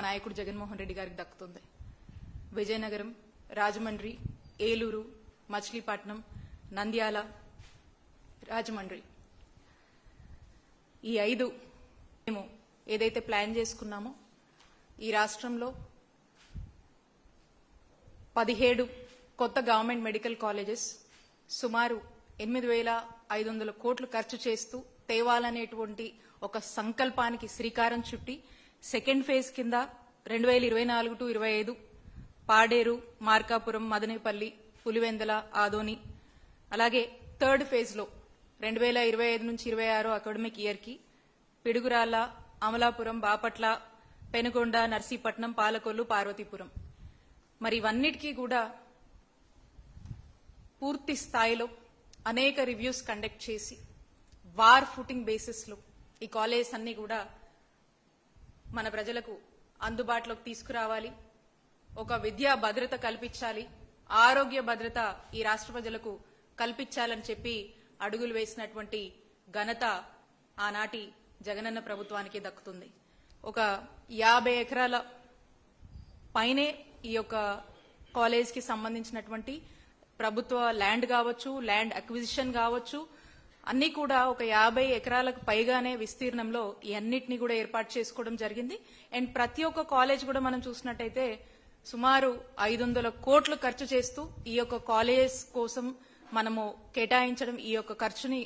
మా నాయకుడు జగన్మోహన్ రెడ్డి గారికి దక్కుతుంది. విజయనగరం రాజమండ్రి ఏలూరు మచిలీపట్నం నంద్యాల రాజమండ్రి. ఈ ఐదు మేము ఏదైతే ప్లాన్ చేసుకున్నామో ఈ రాష్ట్రంలో పదిహేడు కొత్త గవర్నమెంట్ మెడికల్ కాలేజెస్ సుమారు ఎనిమిది వేల ఐదు వందల కోట్లు ఖర్చు చేస్తూ తేవాలనేటువంటి ఒక సంకల్పానికి శ్రీకారం చుట్టి సెకండ్ ఫేజ్ కింద రెండు వేల ఇరవై నాలుగు టు ఇరవై ఐదు పాడేరు మార్కాపురం మదనేపల్లి పులివెందల ఆదోని. అలాగే థర్డ్ ఫేజ్లో రెండు వేల ఇరవై ఐదు నుంచి ఇరవై ఆరు అకాడమిక్ ఇయర్కి పిడుగురాళ్ళ అమలాపురం బాపట్ల పెనుగొండ నర్సీపట్నం పాలకొల్లు పార్వతీపురం. మరి ఇవన్నిటికీ కూడా పూర్తి స్థాయిలో అనేక రివ్యూస్ కండక్ట్ చేసి వార్ ఫుటింగ్ బేసిస్లో ఈ కాలేజెస్ అన్ని కూడా మన ప్రజలకు అందుబాటులోకి తీసుకురావాలి. ఒక విద్యా భద్రత కల్పించాలి. ఆరోగ్య భద్రత ఈ రాష్ట్ర ప్రజలకు కల్పించాలని చెప్పి అడుగులు వేసినటువంటి ఘనత ఆనాటి జగనన్న ప్రభుత్వానికి దక్కుతుంది. ఒక యాభై ఎకరాల పైనే ఈ యొక్క కాలేజ్కి సంబంధించినటువంటి ప్రభుత్వ ల్యాండ్ కావచ్చు ల్యాండ్ అక్విజిషన్ కావచ్చు అన్ని కూడా ఒక యాభై ఎకరాలకు పైగానే విస్తీర్ణంలో ఈ అన్నిటిని కూడా ఏర్పాటు చేసుకోవడం జరిగింది. అండ్ ప్రతి ఒక్క కాలేజ్ కూడా మనం చూసినట్టయితే సుమారు ఐదు వందల కోట్లు ఖర్చు చేస్తూ ఈ యొక్క కాలేజ్ కోసం మనము కేటాయించడం ఈ యొక్క ఖర్చుని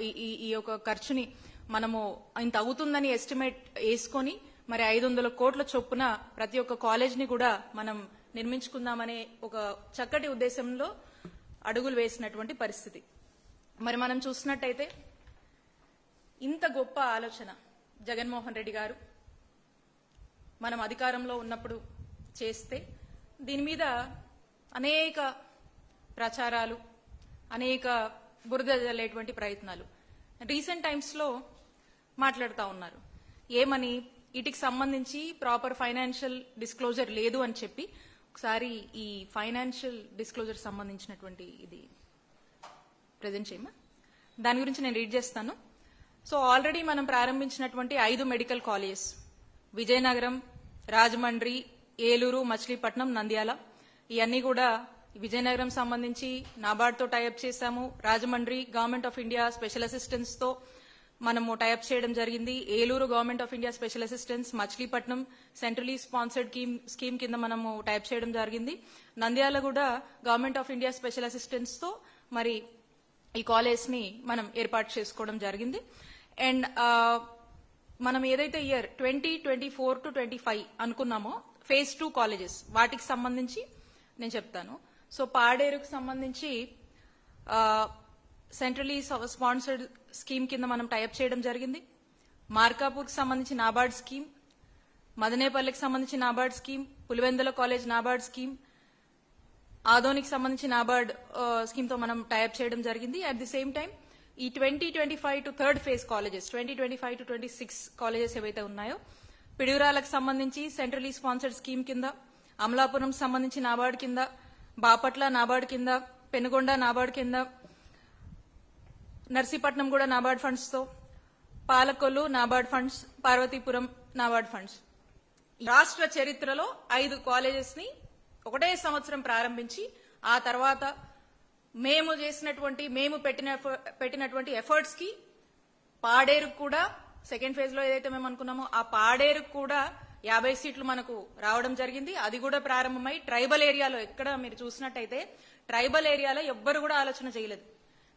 ఈ- ఈ- యొక్క ఖర్చుని మనము ఇంత అవుతుందని ఎస్టిమేట్ వేసుకొని మరి ఐదు వందల కోట్ల చొప్పున ప్రతి ఒక్క కాలేజీని కూడా మనం నిర్మించుకుందామనే ఒక చక్కటి ఉద్దేశంలో అడుగులు వేసినటువంటి పరిస్థితి. మరి మనం చూసినట్టయితే ఇంత గొప్ప ఆలోచన జగన్మోహన్ రెడ్డి గారు మనం అధికారంలో ఉన్నప్పుడు చేస్తే దీని మీద అనేక ప్రచారాలు అనేక బురద జల్లేటువంటి ప్రయత్నాలు. రీసెంట్ టైమ్స్లో మాట్లాడుతూ ఉన్నారు. ఏమని? వీటికి సంబంధించి ప్రాపర్ ఫైనాన్షియల్ డిస్క్లోజర్ లేదు అని చెప్పి ఒకసారి ఈ ఫైనాన్షియల్ డిస్క్లోజర్ సంబంధించినటువంటి ఇది ప్రజెంట్ చేయమా? దాని గురించి నేను రీడ్ చేస్తాను. సో ఆల్రెడీ మనం ప్రారంభించినటువంటి ఐదు మెడికల్ కాలేజెస్ విజయనగరం రాజమండ్రి ఏలూరు మచిలీపట్నం నంద్యాల ఇవన్నీ కూడా విజయనగరం సంబంధించి నాబార్డ్తో టైఅప్ చేశాము. Rajahmundry government of India special అసిస్టెన్స్తో మనము టైఅప్ చేయడం జరిగింది. Eluru government of India special assistance Machilipatnam centrally sponsored scheme కింద మనము టైప్ చేయడం జరిగింది. నంద్యాల కూడా గవర్నమెంట్ ఆఫ్ ఇండియా స్పెషల్ అసిస్టెన్స్తో మరి ఈ కాలేజ్ని మనం ఏర్పాటు చేసుకోవడం జరిగింది. అండ్ మనం ఏదైతే year twenty twenty four to twenty five అనుకున్నామో ఫేజ్ టూ కాలేజెస్ వాటికి సంబంధించి నేను చెప్తాను. సో పాడేరుకు సంబంధించి సెంట్రలీ స్పాన్సర్డ్ స్కీమ్ కింద మనం టైప్ చేయడం జరిగింది. మార్కాపూర్కి సంబంధించి నాబార్డ్ స్కీమ్ మదనేపల్లికి సంబంధించి NABARD scheme Pulivendula college NABARD scheme ఆదోనికి సంబంధించి నాబార్డ్ స్కీమ్తో మనం టైప్ చేయడం జరిగింది. అట్ ది సేమ్ టైం ఈ twenty twenty five to third phase colleges twenty twenty five to twenty six colleges ఏవైతే ఉన్నాయో పిడుగురాలకు సంబంధించి సెంట్రలీ స్పాన్సర్డ్ స్కీమ్ కింద అమలాపురం సంబంధించి నాబార్డ్ కింద బాపట్ల నాబార్డ్ కింద పెనుగొండ నాబార్డ్ కింద నర్సీపట్నం కూడా నాబార్డ్ ఫండ్స్తో పాలకొల్లు నాబార్డ్ ఫండ్స్ పార్వతీపురం నాబార్డ్ ఫండ్స్ రాష్ట్ర చరిత్రలో ఐదు కాలేజెస్ని ఒకటే సంవత్సరం ప్రారంభించి ఆ తర్వాత మేము చేసినటువంటి మేము పెట్టిన పెట్టినటువంటి ఎఫర్ట్స్కి పాడేరుకు కూడా సెకండ్ ఫేజ్లో ఏదైతే మేము అనుకున్నామో ఆ పాడేరుకు కూడా యాభై సీట్లు మనకు రావడం జరిగింది. అది కూడా ప్రారంభమై ట్రైబల్ ఏరియాలో ఎక్కడ మీరు చూసినట్టయితే ట్రైబల్ ఏరియాలో ఎవ్వరు కూడా ఆలోచన చేయలేదు.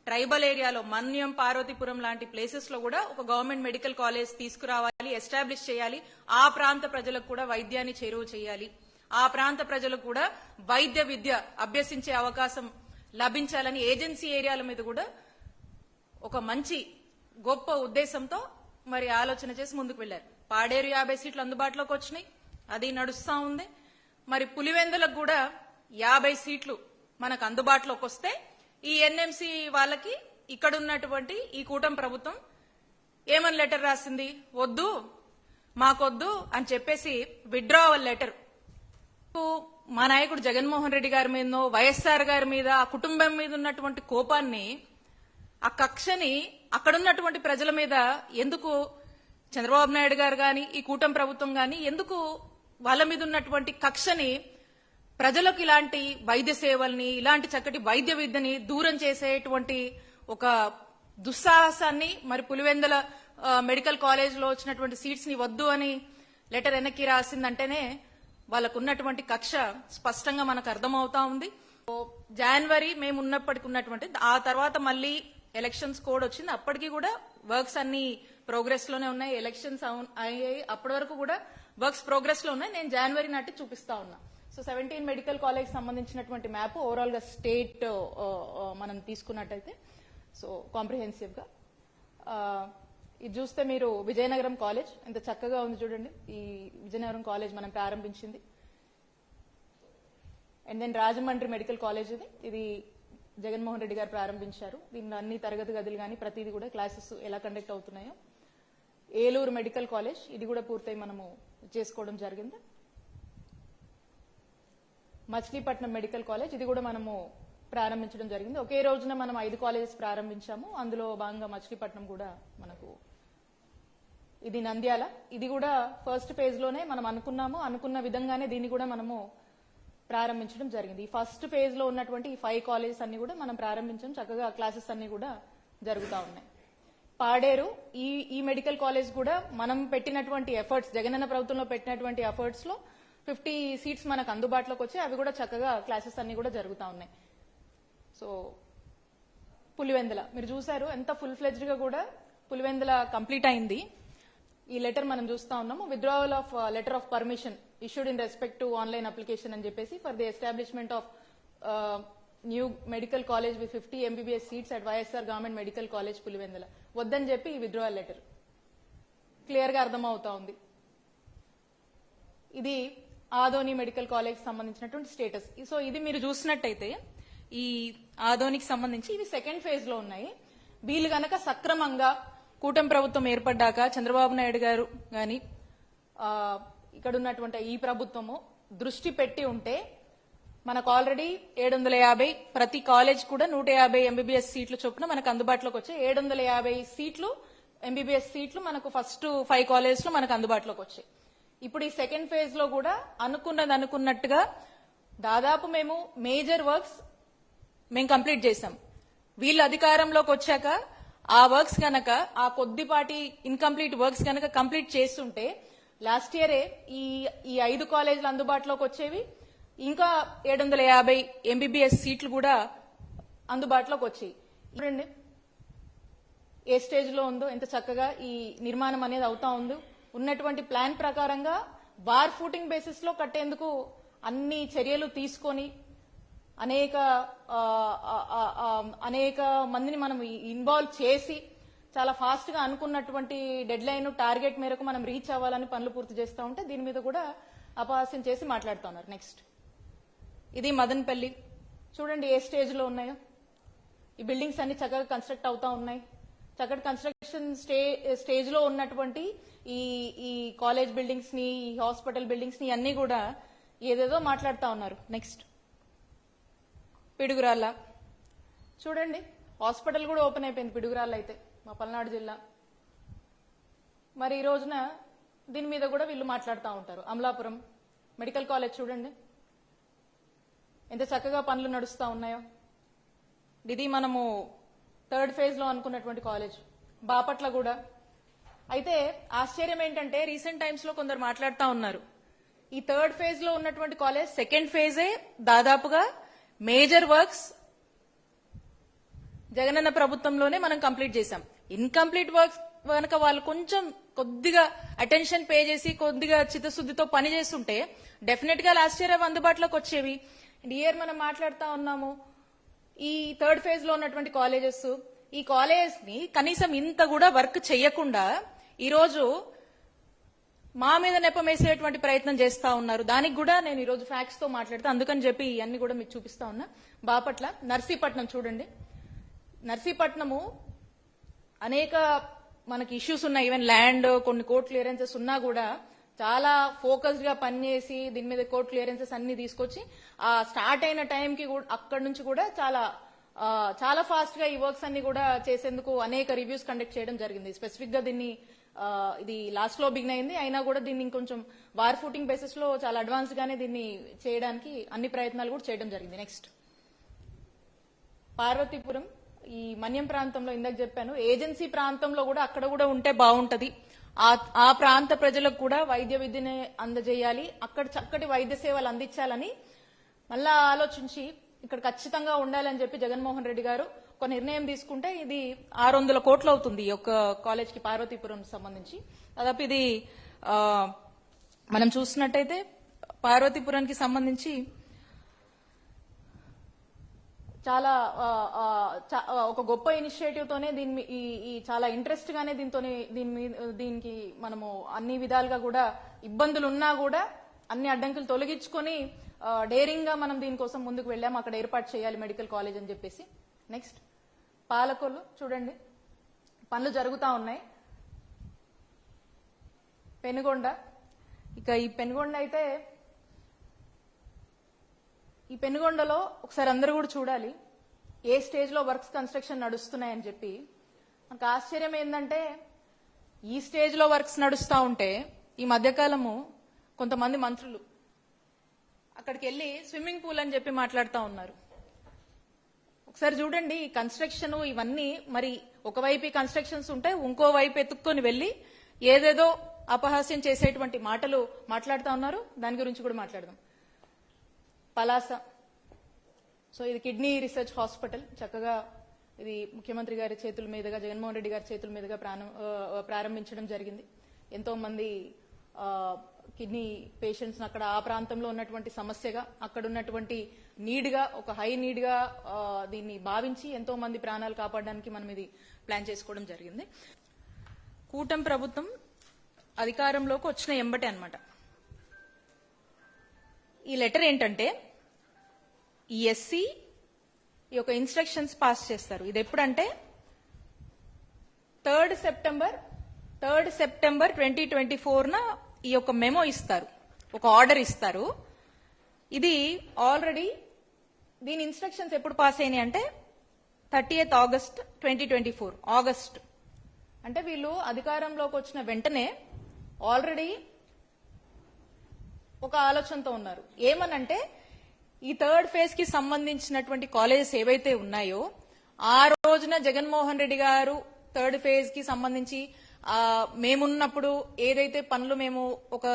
ట్రైబల్ ఏరియాలో మన్యం పార్వతీపురం లాంటి ప్లేసెస్లో కూడా ఒక గవర్నమెంట్ మెడికల్ కాలేజ్ తీసుకురావాలి ఎస్టాబ్లిష్ చేయాలి ఆ ప్రాంత ప్రజలకు కూడా వైద్యాన్ని చేరువ చేయాలి. ఆ ప్రాంత ప్రజలకు కూడా వైద్య విద్య అభ్యసించే అవకాశం లభించాలని ఏజెన్సీ ఏరియాల మీద కూడా ఒక మంచి గొప్ప ఉద్దేశంతో మరి ఆలోచన చేసి ముందుకు వెళ్ళారు పాడేరు యాభై సీట్లు అందుబాటులోకి వచ్చినాయి. అది నడుస్తా ఉంది. మరి పులివెందులకు కూడా యాభై సీట్లు మనకు అందుబాటులోకి వస్తే ఈ ఎన్ఎంసి వాళ్ళకి ఇక్కడ ఉన్నటువంటి ఈ కూటమి ప్రభుత్వం ఏమని లెటర్ రాసింది? వద్దు మాకొద్దు అని చెప్పేసి విడ్రావల్ లెటర్ మా నాయకుడు జగన్మోహన్ రెడ్డి గారి మీదనో వైఎస్ఆర్ గారి మీద ఆ కుటుంబం మీద ఉన్నటువంటి కోపాన్ని ఆ కక్షని అక్కడున్నటువంటి ప్రజల మీద ఎందుకు చంద్రబాబు నాయుడు గారు గాని ఈ కూటమి ప్రభుత్వం గాని ఎందుకు వాళ్ళ మీద ఉన్నటువంటి కక్షని ప్రజలకు ఇలాంటి వైద్య సేవల్ని ఇలాంటి చక్కటి వైద్య విద్యని దూరం చేసేటువంటి ఒక దుస్సాహసాన్ని మరి పులివెందల మెడికల్ కాలేజ్లో వచ్చినటువంటి సీట్స్ని వద్దు అని లెటర్ వెనక్కి రాసిందంటేనే వాళ్ళకు ఉన్నటువంటి కక్ష స్పష్టంగా మనకు అర్థమవుతా ఉంది. సో, జనవరి మేము ఉన్నప్పటికి ఉన్నటువంటి ఆ తర్వాత మళ్ళీ ఎలక్షన్స్ కోడ్ వచ్చింది. అప్పటికి కూడా వర్క్స్ అన్ని ప్రోగ్రెస్లోనే ఉన్నాయి. ఎలక్షన్స్ అయ్యాయి. అప్పటి వరకు కూడా వర్క్స్ ప్రోగ్రెస్లో ఉన్నాయి. నేను జనవరి నాటి చూపిస్తా ఉన్నా. సో సెవెంటీన్ మెడికల్ కాలేజ్ సంబంధించినటువంటి మ్యాప్ ఓవరాల్గా స్టేట్ మనం తీసుకున్నట్టయితే సో కాంప్రిహెన్సివ్గా ఇది చూస్తే మీరు విజయనగరం కాలేజ్ ఎంత చక్కగా ఉంది చూడండి. ఈ విజయనగరం కాలేజ్ మనం ప్రారంభించింది. And then Rajahmundry medical college ఇది. ఇది జగన్మోహన్ రెడ్డి గారు ప్రారంభించారు. దీనిలో అన్ని తరగతి గదులు కానీ ప్రతిదీ కూడా క్లాసెస్ ఎలా కండక్ట్ అవుతున్నాయో. ఏలూరు మెడికల్ కాలేజ్ ఇది కూడా పూర్తయి మనము చేసుకోవడం జరిగింది. మచిలీపట్నం మెడికల్ కాలేజ్ ఇది కూడా మనము ప్రారంభించడం జరిగింది. ఒకే రోజున మనం ఐదు కాలేజెస్ ప్రారంభించాము. అందులో భాగంగా మచిలీపట్నం కూడా మనకు ఇది నంద్యాల. ఇది కూడా ఫస్ట్ పేజ్లోనే మనం అనుకున్నాము. అనుకున్న విధంగానే దీన్ని కూడా మనము ప్రారంభించడం జరిగింది. ఈ ఫస్ట్ పేజ్లో ఉన్నటువంటి ఈ ఫైవ్ కాలేజెస్ అన్ని కూడా మనం ప్రారంభించడం చక్కగా క్లాసెస్ అన్ని కూడా జరుగుతూ ఉన్నాయి. పాడేరు ఈ ఈ మెడికల్ కాలేజ్ కూడా మనం పెట్టినటువంటి ఎఫర్ట్స్ జగనన్న ప్రభుత్వంలో పెట్టినటువంటి ఎఫర్ట్స్లో ఫిఫ్టీ సీట్స్ మనకు అందుబాటులోకి వచ్చి అవి కూడా చక్కగా క్లాసెస్ అన్ని కూడా జరుగుతూ ఉన్నాయి. సో పులివెందుల. మీరు చూసారు ఎంత ఫుల్ ఫ్లెజ్డ్గా కూడా పులివెందుల కంప్లీట్ అయింది. ఈ లెటర్ మనం చూస్తా ఉన్నాము. Withdrawal of letter of permission issued in respect to online application అని చెప్పేసి for the establishment of new medical college with fifty MBBS seats at YSR government medical college Pulivendula వద్దని చెప్పి ఈ విత్డ్రావల్ లెటర్ క్లియర్గా అర్థమవుతా ఉంది. ఇది ఆదోని మెడికల్ కాలేజ్ సంబంధించినటువంటి స్టేటస్ సో ఇది మీరు చూసినట్టయితే ఈ ఆదోనికి సంబంధించి ఇవి సెకండ్ ఫేజ్లో ఉన్నాయి. వీళ్ళు గనక సక్రమంగా కూటమి ప్రభుత్వం ఏర్పడ్డాక చంద్రబాబు నాయుడు గారు గాని ఇక్కడ ఉన్నటువంటి ఈ ప్రభుత్వము దృష్టి పెట్టి ఉంటే మనకు ఆల్రెడీ ఏడు వందల యాభై ప్రతి కాలేజ్ కూడా నూట యాభై ఎంబీబీఎస్ సీట్లు చొప్పున మనకు అందుబాటులోకి వచ్చాయి. ఏడు వందల యాభై సీట్లు ఎంబీబీఎస్ సీట్లు మనకు ఫస్ట్ ఫైవ్ కాలేజ్లో మనకు అందుబాటులోకి వచ్చాయి. ఇప్పుడు ఈ సెకండ్ ఫేజ్లో కూడా అనుకున్నది అనుకున్నట్టుగా దాదాపు మేము మేజర్ వర్క్స్ మేము కంప్లీట్ చేశాం. వీళ్ళు అధికారంలోకి వచ్చాక ఆ వర్క్స్ కనుక ఆ కొద్దిపాటి ఇన్కంప్లీట్ వర్క్స్ కనుక కంప్లీట్ చేస్తుంటే లాస్ట్ ఇయరే ఈ ఈ ఐదు కాలేజీలు అందుబాటులోకి వచ్చేవి. ఇంకా ఏడు వందల యాభై ఎంబీబీఎస్ సీట్లు కూడా అందుబాటులోకి వచ్చాయి. చూడండి ఏ స్టేజ్లో ఉందో ఎంత చక్కగా ఈ నిర్మాణం అనేది అవుతా ఉందో. ఉన్నటువంటి ప్లాన్ ప్రకారంగా బార్ ఫూటింగ్ బేసిస్లో కట్టేందుకు అన్ని చర్యలు తీసుకొని అనేక అనేక మందిని మనం ఇన్వాల్వ్ చేసి చాలా ఫాస్ట్గా అనుకున్నటువంటి డెడ్ లైన్ టార్గెట్ మేరకు మనం రీచ్ అవ్వాలని పనులు పూర్తి చేస్తూ ఉంటే దీని మీద కూడా అపహాస్యం చేసి మాట్లాడుతూ ఉన్నారు. నెక్స్ట్ ఇది మదన్పల్లి. చూడండి ఏ స్టేజ్లో ఉన్నాయో. ఈ బిల్డింగ్స్ అన్ని చక్కగా కన్స్ట్రక్ట్ అవుతా ఉన్నాయి. చక్కటి కన్స్ట్రక్షన్ స్టే స్టేజ్లో ఉన్నటువంటి ఈ ఈ కాలేజ్ బిల్డింగ్స్ని ఈ హాస్పిటల్ బిల్డింగ్స్ని అన్ని కూడా ఏదేదో మాట్లాడుతూ ఉన్నారు. నెక్స్ట్ పిడుగురాళ్ళ. చూడండి హాస్పిటల్ కూడా ఓపెన్ అయిపోయింది పిడుగురాళ్ళ అయితే మా పల్నాడు జిల్లా. మరి ఈ రోజున దీని మీద కూడా వీళ్ళు మాట్లాడుతూ ఉంటారు. అమలాపురం మెడికల్ కాలేజ్ చూడండి. ఎంత చక్కగా పనులు నడుస్తూ ఉన్నాయో. ఇది మనము థర్డ్ ఫేజ్లో అనుకున్నటువంటి కాలేజ్. బాపట్ల కూడా. అయితే ఆశ్చర్యం ఏంటంటే రీసెంట్ టైమ్స్లో కొందరు మాట్లాడుతూ ఉన్నారు. ఈ థర్డ్ ఫేజ్లో ఉన్నటువంటి కాలేజ్ సెకండ్ ఫేజే దాదాపుగా మేజర్ వర్క్స్ జగనన్న ప్రభుత్వంలోనే మనం కంప్లీట్ చేశాం. ఇన్కంప్లీట్ వర్క్స్ కనుక వాళ్ళు కొంచెం కొద్దిగా అటెన్షన్ పే చేసి కొద్దిగా చిత్తశుద్ధితో పని చేస్తుంటే డెఫినెట్గా లాస్ట్ ఇయర్ అవి అందుబాటులోకి వచ్చేవి. ఇయర్ మనం మాట్లాడుతా ఉన్నాము ఈ థర్డ్ ఫేజ్లో ఉన్నటువంటి కాలేజెస్ ఈ కాలేజెస్ని కనీసం ఇంత కూడా వర్క్ చేయకుండా ఈరోజు మా మీద నెపం వేసేటువంటి ప్రయత్నం చేస్తా ఉన్నారు. దానికి కూడా నేను ఈరోజు రోజు ఫ్యాక్ట్స్తో మాట్లాడుతా. అందుకని చెప్పి ఇవన్నీ కూడా మీకు చూపిస్తా ఉన్నా. బాపట్ల నర్సీపట్నం చూడండి. నర్సీపట్నము అనేక మనకి ఇష్యూస్ ఉన్నాయి. ఈవెన్ ల్యాండ్ కొన్ని కోర్ట్ క్లియరెన్సెస్ ఉన్నా కూడా చాలా ఫోకస్డ్గా పనిచేసి దీని మీద కోర్ట్ క్లియరెన్సెస్ అన్ని తీసుకొచ్చి ఆ స్టార్ట్ అయిన టైంకి కూడా అక్కడి నుంచి కూడా చాలా చాలా ఫాస్ట్గా ఈ వర్క్స్ అన్ని కూడా చేసేందుకు అనేక రివ్యూస్ కండక్ట్ చేయడం జరిగింది. స్పెసిఫిక్గా దీన్ని ఇది లాస్ట్లో బిగిన్ అయింది. అయినా కూడా దీన్ని ఇంకొంచెం వార్ ఫుటింగ్ బేసిస్లో చాలా అడ్వాన్స్ గానే దీన్ని చేయడానికి అన్ని ప్రయత్నాలు కూడా చేయడం జరిగింది. నెక్స్ట్ పార్వతీపురం ఈ మన్యం ప్రాంతంలో ఇందాక చెప్పాను. ఏజెన్సీ ప్రాంతంలో కూడా అక్కడ కూడా ఉంటే బాగుంటది. ఆ ఆ ప్రాంత ప్రజలకు కూడా వైద్య విద్యని అందజేయాలి. అక్కడ చక్కటి వైద్య సేవలు అందించాలని మళ్ళా ఆలోచించి ఇక్కడ ఖచ్చితంగా ఉండాలని చెప్పి జగన్మోహన్ రెడ్డి గారు ఒక నిర్ణయం తీసుకుంటే ఇది ఆరు వందల కోట్లు అవుతుంది ఈ యొక్క కాలేజ్కి పార్వతీపురం సంబంధించి. దాదాపు ఇది మనం చూసినట్టయితే పార్వతీపురానికి సంబంధించి చాలా ఒక గొప్ప ఇనిషియేటివ్ తోనే దీని మీ- ఈ ఈ చాలా ఇంట్రెస్ట్ గానే దీంతోనే దీని మీద దీనికి మనము అన్ని విధాలుగా కూడా ఇబ్బందులు ఉన్నా కూడా అన్ని అడ్డంకులు తొలగించుకొని డేరింగ్గా మనం దీనికోసం ముందుకు వెళ్ళాము. అక్కడ ఏర్పాటు చేయాలి మెడికల్ కాలేజ్ అని చెప్పేసి. నెక్స్ట్. పాలకొల్లు చూడండి. పనులు జరుగుతూ ఉన్నాయి. పెనుగొండ. ఇక ఈ పెనుగొండ అయితే ఈ పెనుగొండలో ఒకసారి అందరూ కూడా చూడాలి. ఏ స్టేజ్లో వర్క్స్ కన్స్ట్రక్షన్ నడుస్తున్నాయని చెప్పి. నాకు ఆశ్చర్యం ఏంటంటే ఈ స్టేజ్లో వర్క్స్ నడుస్తూ ఉంటే ఈ మధ్యకాలము కొంతమంది మంత్రులు అక్కడికి వెళ్ళి స్విమ్మింగ్ పూల్ అని చెప్పి మాట్లాడుతూ ఉన్నారు. ఒకసారి చూడండి ఈ కన్స్ట్రక్షన్ ఇవన్నీ మరి ఒకవైపు కన్స్ట్రక్షన్స్ ఉంటే ఇంకో వైపు ఎత్తుక్కొని వెళ్ళి ఏదేదో అపహాస్యం చేసేటువంటి మాటలు మాట్లాడుతా ఉన్నారు. దాని గురించి కూడా మాట్లాడదాం. పలాస. సో ఇది కిడ్నీ రీసెర్చ్ హాస్పిటల్. చక్కగా ఇది ముఖ్యమంత్రి గారి చేతుల మీదుగా జగన్మోహన్ రెడ్డి గారి చేతుల మీదుగా ప్రారంభించడం జరిగింది. ఎంతో మంది కిడ్నీ పేషెంట్స్ అక్కడ ఆ ప్రాంతంలో ఉన్నటువంటి సమస్యగా అక్కడ ఉన్నటువంటి నీడ్గా ఒక హై నీడ్గా దీన్ని భావించి ఎంతో మంది ప్రాణాలు కాపాడడానికి మనం ఇది ప్లాన్ చేసుకోవడం జరిగింది. కూటమి ప్రభుత్వం అధికారంలోకి వచ్చిన ఎంబటే అన్నమాట. ఈ లెటర్ ఏంటంటే ఈ ఎస్సీ ఈ యొక్క ఇన్స్ట్రక్షన్స్ పాస్ చేస్తారు. ఇది ఎప్పుడంటే third September third September twenty twenty ఫోర్న ఈ యొక్క మెమో ఇస్తారు. ఒక ఆర్డర్ ఇస్తారు. ఇది ఆల్రెడీ దీని ఇన్స్ట్రక్షన్స్ ఎప్పుడు పాస్ అయినాయి అంటే thirty eighth August twenty twenty four August అంటే వీళ్ళు అధికారంలోకి వచ్చిన వెంటనే ఆల్రెడీ ఒక ఆలోచనతో ఉన్నారు. ఏమనంటే ఈ థర్డ్ ఫేజ్కి సంబంధించినటువంటి కాలేజెస్ ఏవైతే ఉన్నాయో ఆ రోజున జగన్మోహన్ రెడ్డి గారు థర్డ్ ఫేజ్కి సంబంధించి మేమున్నప్పుడు ఏదైతే పనులు మేము ఒక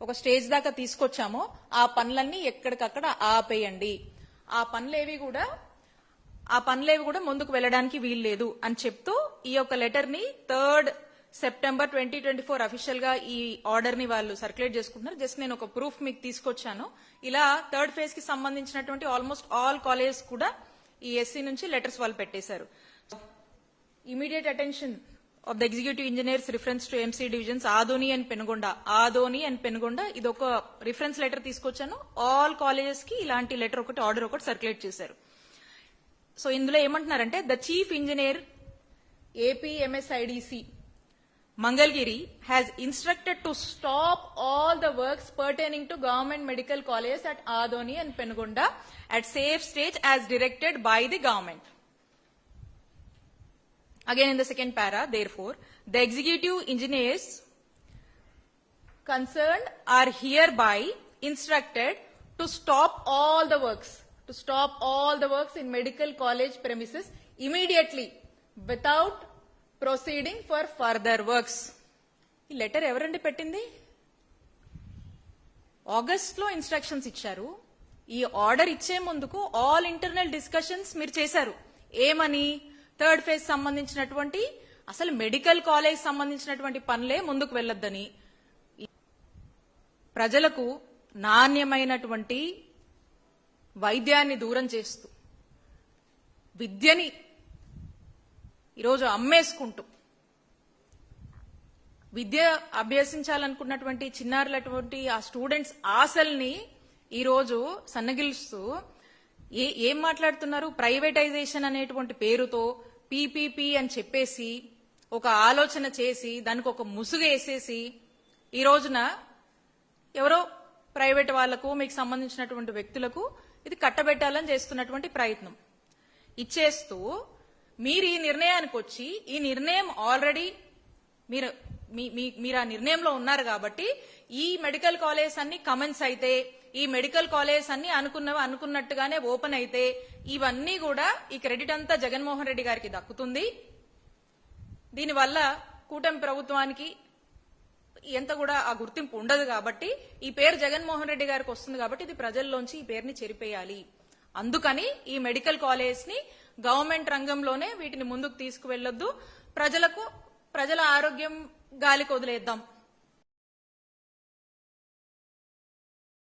ఒక స్టేజ్ దాకా తీసుకొచ్చామో ఆ పనులన్నీ ఎక్కడికక్కడ ఆపేయండి. ఆ పనులేవి కూడా ఆ పనులేవి కూడా ముందుకు వెళ్ళడానికి వీల్లేదు అని చెప్తూ ఈ యొక్క లెటర్ని third September twenty twenty four అఫీషియల్గా ఈ ఆర్డర్ని వాళ్ళు సర్క్యులేట్ చేసుకుంటున్నారు. జస్ట్ నేను ఒక ప్రూఫ్ మీకు తీసుకొచ్చాను. ఇలా థర్డ్ ఫేజ్కి సంబంధించినటువంటి ఆల్మోస్ట్ ఆల్ కాలేజెస్ కూడా ఈ ఎస్సీ నుంచి లెటర్స్ వాళ్ళు పెట్టేశారు. Immediate attention of the executive engineers reference to MC divisions Adoni and Penugonda Adoni and Penugonda ఇది ఒక రిఫరెన్స్ లెటర్ తీసుకొచ్చాను. ఆల్ కాలేజెస్కి ఇలాంటి లెటర్ ఒకటి ఆర్డర్ ఒకటి సర్క్యులేట్ చేశారు. సో ఇందులో ఏమంటున్నారంటే the chief engineer APMSIDC Mangalagiri has instructed to stop all the works pertaining to government medical colleges at Adoni and Penukonda at safe stage as directed by the government Again in the second para, therefore, the executive engineers concerned are hereby instructed to stop all the works, to stop all the works in medical college premises immediately without proceeding for further works. ఈ letter ఎవరండి పెట్టింది ఆగస్ట్లో instructions ఇచ్చారు ఈ order ఇచ్చే ముందుకు all internal discussions మీరు చేశారు ఏమని థర్డ్ ఫేజ్ సంబంధించినటువంటి అసలు మెడికల్ కాలేజ్ సంబంధించినటువంటి పనులే ముందుకు వెళ్ళొద్దని. ప్రజలకు నాణ్యమైనటువంటి వైద్యాన్ని దూరం చేస్తూ విద్యని ఈరోజు అమ్మేసుకుంటూ విద్య అభ్యసించాలనుకున్నటువంటి చిన్నారులటువంటి ఆ స్టూడెంట్స్ ఆశల్ని ఈరోజు సన్నగిలుస్తూ ఏ ఏం మాట్లాడుతున్నారు? ప్రైవేటైజేషన్ అనేటువంటి పేరుతో పీపీపీ అని చెప్పేసి ఒక ఆలోచన చేసి దానికి ఒక ముసుగు వేసేసి ఈ రోజున ఎవరో ప్రైవేట్ వాళ్ళకు మీకు సంబంధించినటువంటి వ్యక్తులకు ఇది కట్టబెట్టాలని చేస్తున్నటువంటి ప్రయత్నం. ఇచ్చేస్తూ మీరు ఈ నిర్ణయానికి వచ్చి ఈ నిర్ణయం ఆల్రెడీ మీరు మీ- మీ- మీరు ఆ నిర్ణయంలో ఉన్నారు కాబట్టి ఈ మెడికల్ కాలేజ్ అన్ని కమెంట్స్ అయితే ఈ మెడికల్ కాలేజ్ అన్ని అనుకున్నవి అనుకున్నట్టుగానే ఓపెన్ అయితే ఇవన్నీ కూడా ఈ క్రెడిట్ అంతా జగన్మోహన్ రెడ్డి గారికి దక్కుతుంది. దీనివల్ల కూటమి ప్రభుత్వానికి ఎంత కూడా ఆ గుర్తింపు ఉండదు కాబట్టి ఈ పేరు జగన్మోహన్ రెడ్డి గారికి వస్తుంది కాబట్టి ఇది ప్రజల్లోంచి ఈ పేరుని చెరిపేయాలి. అందుకని ఈ మెడికల్ కాలేజ్ని గవర్నమెంట్ రంగంలోనే వీటిని ముందుకు తీసుకువెళ్ళొద్దు. ప్రజలకు ప్రజల ఆరోగ్యం గాలికి వదిలేద్దాం.